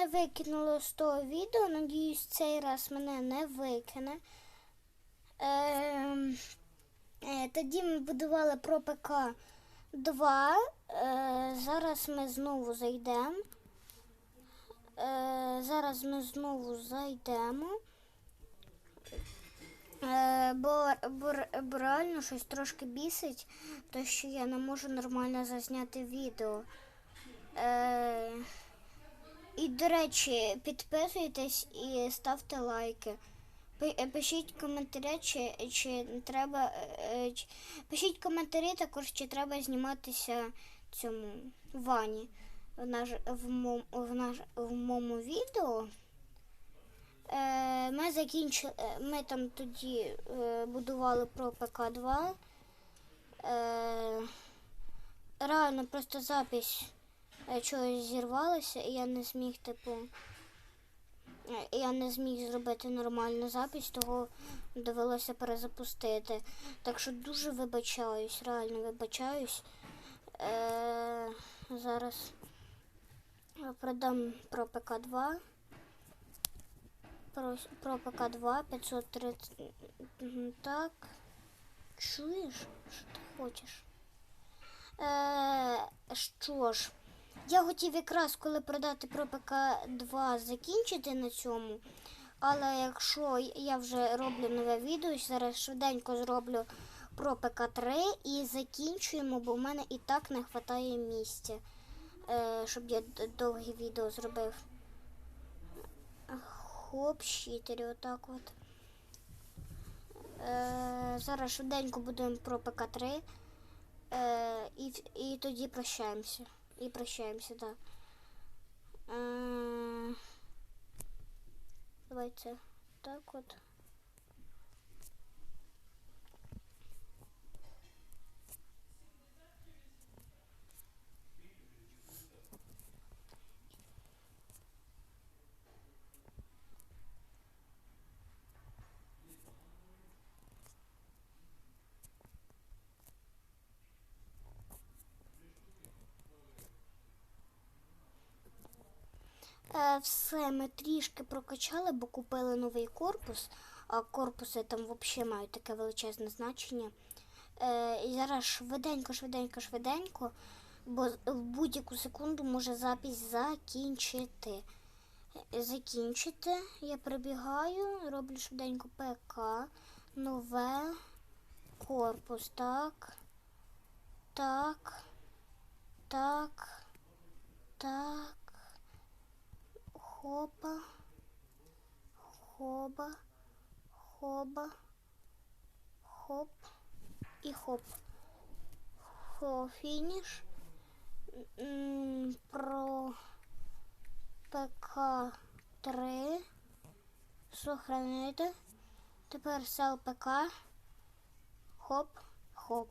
мене викинуло з того відео. Надіюсь, цей раз мене не викине. Ем, е, тоді ми будували про ПК 2. Е, зараз ми знову зайдемо. Е, зараз ми знову зайдемо. Е, бо, бо, бо реально щось трошки бісить, то що я не можу нормально зазняти відео. Е, і, до речі, підписуйтесь і ставте лайки. Е, Пишіть коментарі, чи, чи треба. е, чи- Пишіть коментарі також, чи треба зніматися цьому Вані в, наш, в, мом, в, наш, в моєму відео. Е, ми закінчили, е, ми там тоді е, будували про ПК-2. Е, реально просто запись е, чогось зірвалася, і я не зміг, типу. е, Я не зміг зробити нормальну запись, того довелося перезапустити. Так що дуже вибачаюсь, реально вибачаюсь. Е, зараз продам про ПК-2. Про, про ПК-2 530. Так. Чуєш, що ти хочеш? Е, що ж, я хотів якраз коли продати про ПК-2 закінчити на цьому. Але якщо я вже роблю нове відео, зараз швиденько зроблю про ПК-3 і закінчуємо, бо в мене і так не вистачає місця, е, щоб я довге відео зробив. Хоп, щитері, отак от. Е, зараз швиденько будемо про ПК-3. Е, і тоді прощаємося. І прощаемся. Е, давайте так от. Все, ми трішки прокачали, бо купили новий корпус, а корпуси там взагалі мають таке величезне значення. Е, і зараз швиденько, швиденько, швиденько, бо в будь-яку секунду може запись закінчити. Е, Закінчити. Я прибігаю, роблю швиденько ПК, нове, корпус, так. Так. Так. Так. Хопа. Хоба. Хоба. Хоп. І хоп. Хо, фініш. Про ПК-3. Сохранити. Тепер сел ПК. Хоп, хоп.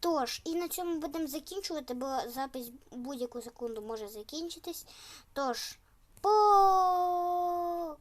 Тож, і на цьому будемо закінчувати, бо запись будь-яку секунду може закінчитись. Тож, Boo!